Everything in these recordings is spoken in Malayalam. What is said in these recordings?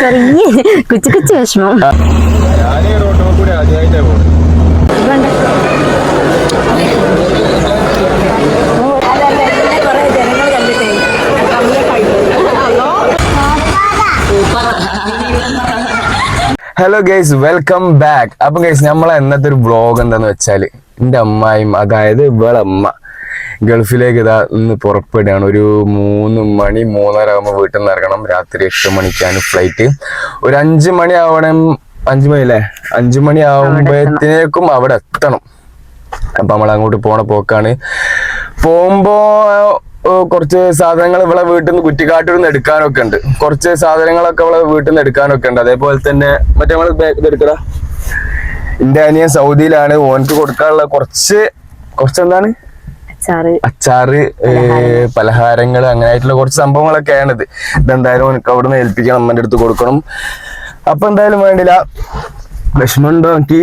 ചെറിയ കുച്ചു കുച്ചു വിഷമം. ഹലോ ഗൈസ് വെൽക്കം ബാക്ക് അപ്പം ഗൈസ് നമ്മളെ ഇന്നത്തെ ഒരു ബ്ലോഗ് എന്താന്ന് വെച്ചാൽ എന്റെ അമ്മായും അതായത് ഇവളമ്മ ഗൾഫിലേക്ക് ഇതാ ഇന്ന് പുറപ്പെടുകയാണ്. ഒരു മൂന്ന് മണി മൂന്നര ആകുമ്പോൾ വീട്ടിൽ നിന്ന് ഇറങ്ങണം. രാത്രി എട്ട് മണിക്കാണ് ഫ്ലൈറ്റ്. ഒരു അഞ്ച് മണി ആവണം. അഞ്ചു മണി അല്ലേ? അഞ്ചു മണി ആവുമ്പോഴത്തേക്കും അവിടെ എത്തണം. അപ്പൊ നമ്മൾ അങ്ങോട്ട് പോണ പോക്കാണ്. പോകുമ്പോ കുറച്ച് സാധനങ്ങൾ ഇവിടെ വീട്ടിൽ നിന്ന് കുറ്റിക്കാട്ടിൽ നിന്ന് എടുക്കാനൊക്കെ ഉണ്ട്. കുറച്ച് സാധനങ്ങളൊക്കെ ഇവിടെ വീട്ടിൽ നിന്ന് എടുക്കാനൊക്കെ ഉണ്ട്. അതേപോലെ തന്നെ മറ്റേ നമ്മൾ ബാഗ് എന്റെ അനിയൻ സൗദിയിലാണ്. ഓനക്ക് കൊടുക്കാനുള്ള കുറച്ച് കുറച്ച് എന്താണ്? അച്ചാറ്. പലഹാരങ്ങൾ. അങ്ങനെയായിട്ടുള്ള കുറച്ച് സംഭവങ്ങളൊക്കെയാണ് ഇത് ഇതെന്തായാലും എനിക്ക് അവിടെ നിന്ന് ഏൽപ്പിക്കണം അമ്മന്റെ അടുത്ത് കൊടുക്കണം. അപ്പൊ എന്തായാലും വേണ്ടില്ല. വിഷമമുണ്ടോ എനിക്ക്?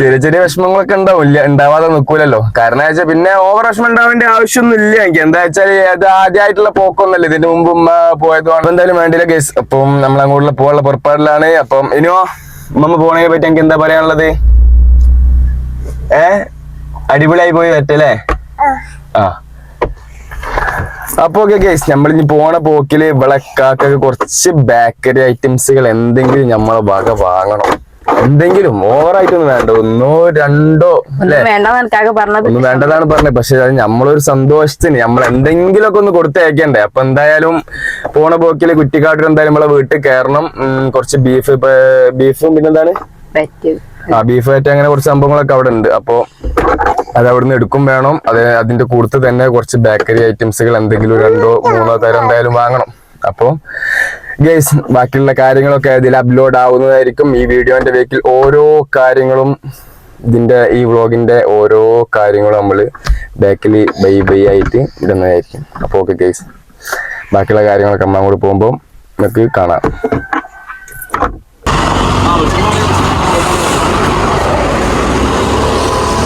ചെറിയ ചെറിയ വിഷമങ്ങളൊക്കെ ഉണ്ടാവും. ഇല്ല ഉണ്ടാവാതെ നിൽക്കൂലല്ലോ കാരണം വെച്ചാൽ പിന്നെ ഓവർ വിഷമം ഉണ്ടാവേണ്ട ആവശ്യമൊന്നും ഇല്ല എനിക്ക്. എന്താ വെച്ചാൽ അത് ആദ്യമായിട്ടുള്ള പോക്കൊന്നല്ല. ഇതിന് മുമ്പ് പോയത് എന്തായാലും വേണ്ടില്ല കേസ് അപ്പം നമ്മൾ അങ്ങോട്ടുള്ള പോകാനുള്ള പുറപ്പാടിലാണ്. അപ്പം ഇനിയോ ഉമ്മ പോണേ പറ്റി എനിക്ക് എന്താ പറയാനുള്ളത്? ഏ? അടിപൊളിയായി പോയി പറ്റല്ലേ ആ. അപ്പൊ ഓക്കെ ഗൈസ് ഇനി പോണ പോക്കിൽ ഇവിടെ കാക്കൊക്കെ കുറച്ച് ബേക്കറി ഐറ്റംസുകൾ എന്തെങ്കിലും നമ്മളെ വക വാങ്ങണം. എന്തെങ്കിലും ഓവറായിട്ടൊന്നും വേണ്ട. ഒന്നോ രണ്ടോ അല്ലെ? ഒന്നും വേണ്ടതാണ് പറഞ്ഞത്. പക്ഷെ അത് നമ്മളൊരു സന്തോഷത്തിന് നമ്മൾ എന്തെങ്കിലുമൊക്കെ ഒന്ന് കൊടുത്തയക്കണ്ടേ? അപ്പൊ എന്തായാലും പോണ പോക്കിൽ കുറ്റിക്കാട്ടിൽ എന്തായാലും നമ്മളെ വീട്ടിൽ കയറണം കുറച്ച് ബീഫ് ബീഫും പിന്നെന്താണ്? എന്താണ് ആ ബീഫ് ആയിട്ട് അങ്ങനെ കുറച്ച് സംഭവങ്ങളൊക്കെ അവിടെ ഉണ്ട്. അപ്പോ അത് അവിടുന്ന് എടുക്കും വേണം. അത് അതിന്റെ കൂട്ടത്ത് തന്നെ കുറച്ച് ബേക്കറി ഐറ്റംസുകൾ എന്തെങ്കിലും രണ്ടോ മൂന്നോ തരം എന്തായാലും വാങ്ങണം. അപ്പോ ഗൈസ് ബാക്കിയുള്ള കാര്യങ്ങളൊക്കെ ഇതിൽ അപ്ലോഡ് ആവുന്നതായിരിക്കും. ഈ വീഡിയോന്റെ വേക്കിൽ ഓരോ കാര്യങ്ങളും ഇതിന്റെ ഈ വ്ളോഗിന്റെ ഓരോ കാര്യങ്ങളും നമ്മൾ ബാക്കിൽ ബൈ ബൈ ആയിട്ട് ഇടുന്നതായിരിക്കും. അപ്പോൾ ഓക്കെ ഗൈസ് ബാക്കിയുള്ള കാര്യങ്ങളൊക്കെ അമ്മ അങ്ങോട്ട് പോകുമ്പോൾ നമുക്ക് കാണാം.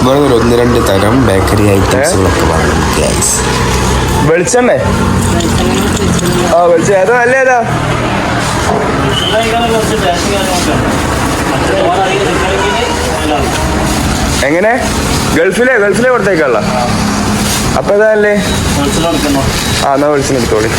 ഒന്ന് രണ്ട് തരം ബേക്കറി ഐറ്റംസുകളൊക്കെ വാങ്ങും ഗ്യാസ് വെളിച്ചെണ്ണ? ആ വെളിച്ചെണ്ണ. ഏതാ നല്ല ഏതാ? എങ്ങനെ? ഗൾഫിലെ ഗൾഫിലെ കൊടുത്തേക്കാളാ. അപ്പൊ ഏതാല്ലേ ആ എന്നാ വെളിച്ചെണ്ണ എടുത്തോളി.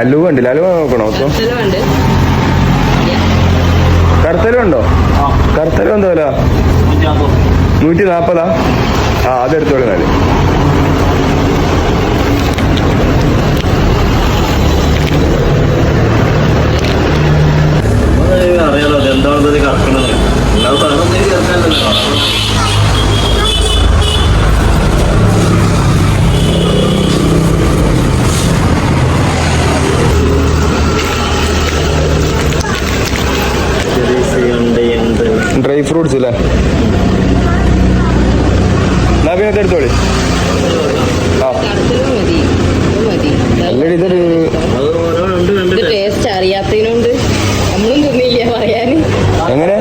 അലുവ ഉണ്ട് അലുവ നോക്കണോ കറുത്തലുണ്ടോ? ആ. കറുത്തലും എന്താ വില നൂറ്റി നാപ്പതാ ആ അതെടുത്തോളൂ എന്നാൽ. എങ്ങനെ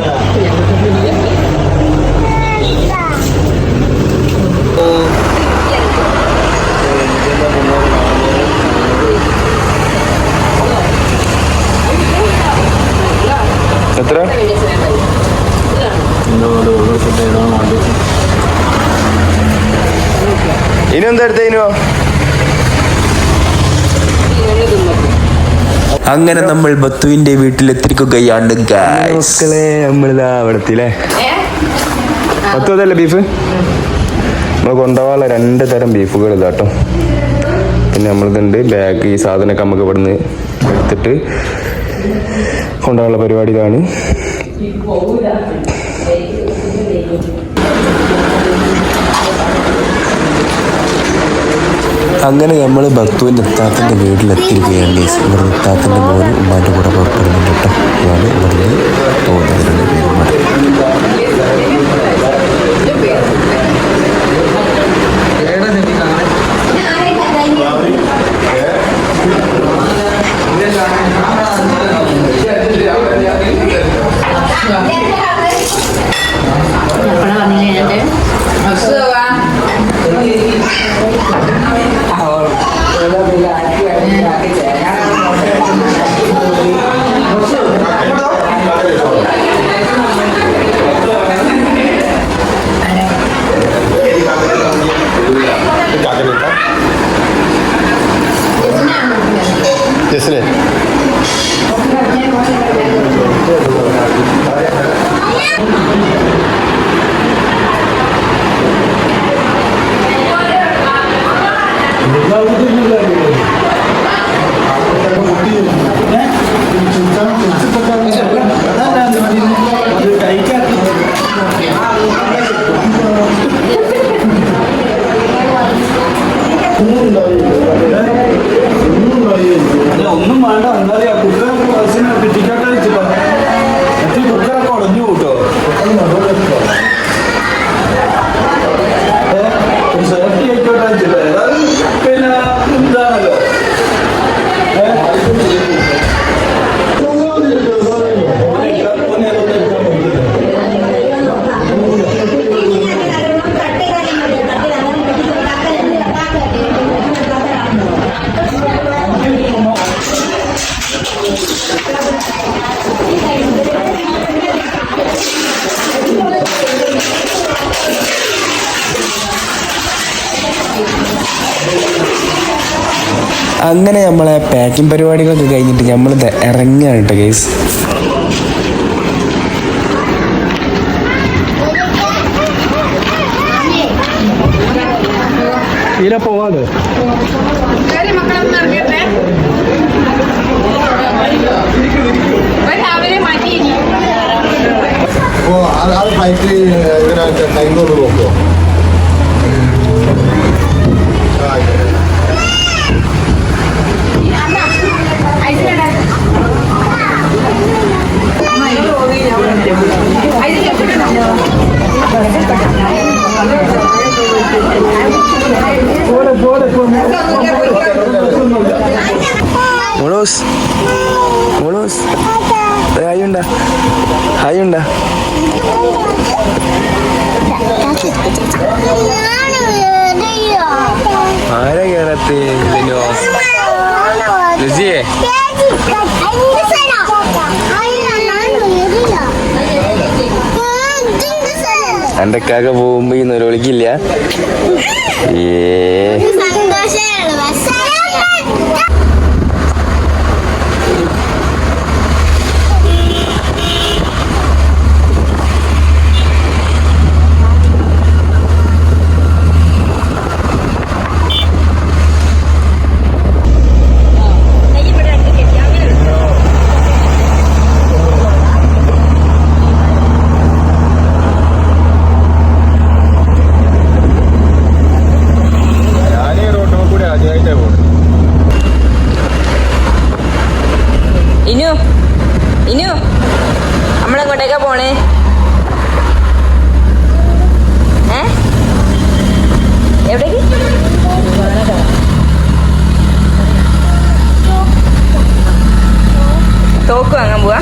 എത്ര എന്നോട് ഓരോരുത്തരുടെ ഏതാ വേണ്ടത് ഇനി എന്താ എടുത്ത ഇനിയോ അങ്ങനെ നമ്മൾ ബത്തുവിന്റെ വീട്ടിൽ എത്തിക്കുകയാണ് മക്കളെ നമ്മളിതാ അതല്ലേ ബീഫ് നമ്മൾ കൊണ്ടുപോകാനുള്ള രണ്ട് തരം ബീഫുകൾ ഇതാട്ടോ പിന്നെ നമ്മളിതുണ്ട് ബാഗ് ഈ സാധനമൊക്കെ നമുക്ക് ഇവിടുന്ന് എടുത്തിട്ട് കൊണ്ടുപോകാനുള്ള പരിപാടി ഇതാണ് അങ്ങനെ നമ്മൾ ഭക്തുവിന്റെ അത്താത്തിന്റെ വീട്ടിലെത്തിയിരിക്കുകയാണ്. ഗേസ് ഇവിടെ അത്താത്തിന്റെ മോനും ഉമ്മാന്റെ കൂടെ പുറപ്പെടുന്നുണ്ട് കേട്ടോ. അതാണ് ഇവിടുന്ന് പോകുന്നതിനുള്ള lugar. দ্বিতীয়টাই যেটা അങ്ങനെ നമ്മളെ പാക്കിംഗ് പരിപാടികളൊക്കെ കഴിഞ്ഞിട്ട് നമ്മൾ ഇറങ്ങുകയാണ് കേട്ടോ ഗൈസ് തീരെ പോവാതെ. അത് അത് ഫ്ലൈറ്റ് ഇങ്ങനെ ടൈം നോക്കുമോ മോളോസ്. മോളോസ്. ഹായ് ഉണ്ടാ. ഹായ് ഉണ്ടാ. ആരാ കേരളത്തി ലുസിയെ എന്റെ കാക്ക പോകുമ്പോ ഈ നിലവിളിക്കില്ല ഏ. ഇനു നമ്മളെങ്ങോട്ടേക്കാ പോണേ? ഏ? എവിടേക്ക്? തോക്ക് വാങ്ങാൻ പോവാ.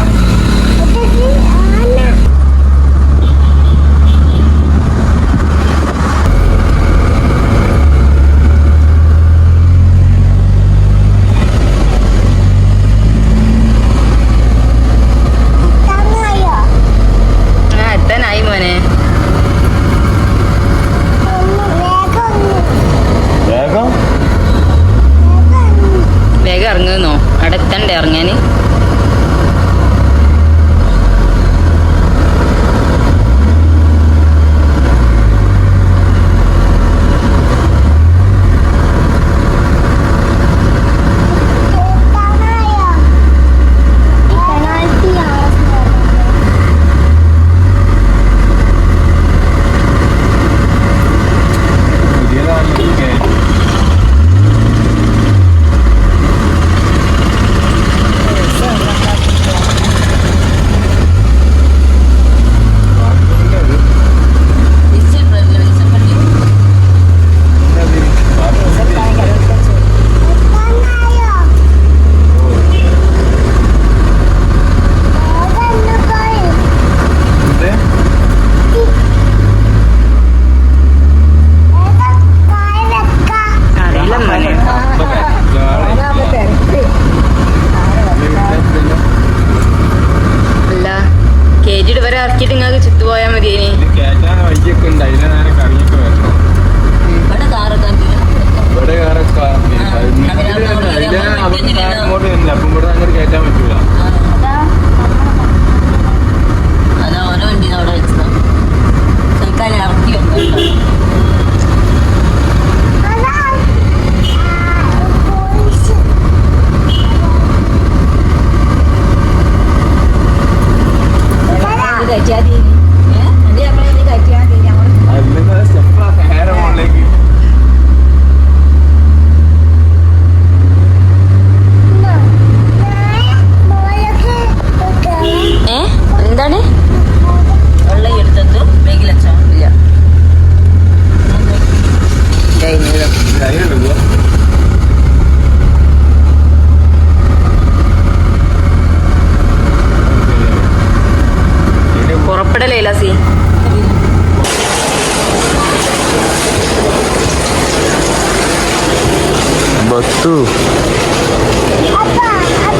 ബത്തു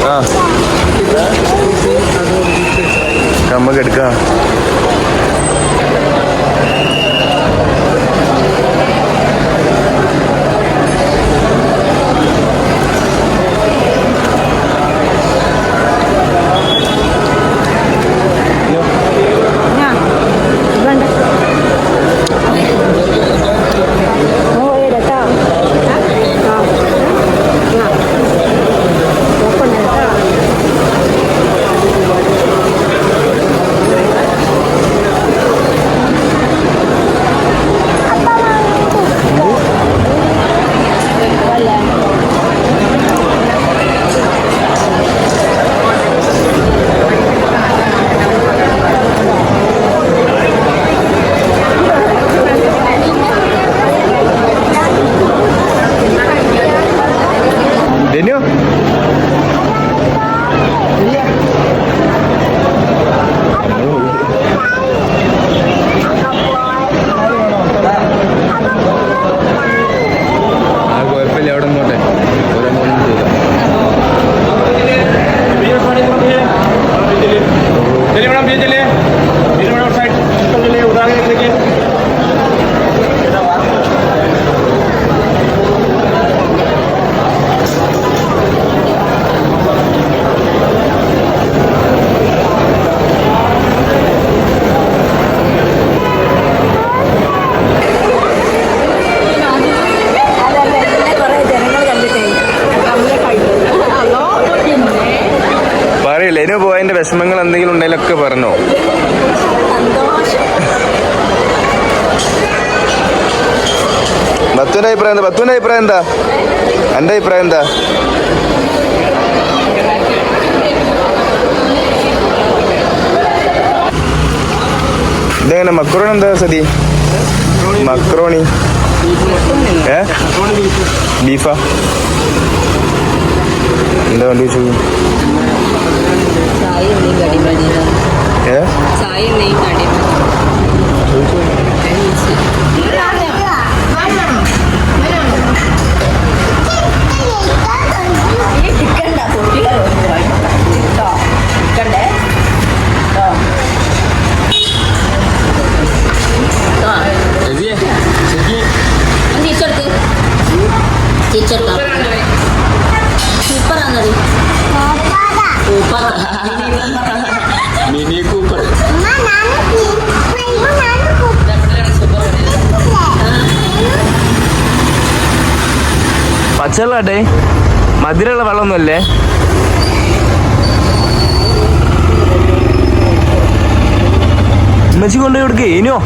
ആ നമുക്ക് എടുക്കാം ये चले मेरे साइड चले വിഷമങ്ങൾ എന്തെങ്കിലും ഉണ്ടെങ്കിലൊക്കെ പറഞ്ഞോ? ബത്തുവിന്റെ അഭിപ്രായം എന്താ? ബത്തുവിന്റെ അഭിപ്രായം എന്താ? എന്റെ അഭിപ്രായം എന്താ? ഇതെങ്ങനെ മക്രോണി എന്താ സതി? മക്രോണി. ഏ? ബീഫാ? എന്താ വേണ്ടി ചോദിച്ചു മിനി കൂപ്പർ പച്ചവെള്ളാട്ടെ? മധുരമുള്ള വെള്ളമൊന്നുമല്ലേ? മെസ്സി കൊണ്ടുപോയി കൊടുക്കേ ഇനിയോ?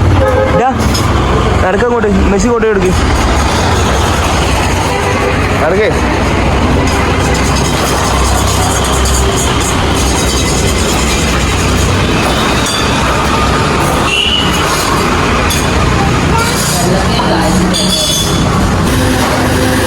നടക്കാൻ കൊണ്ടു മെസ്സി കൊണ്ടുപോയി കൊടുക്ക്. നടക്കേ. Thank you.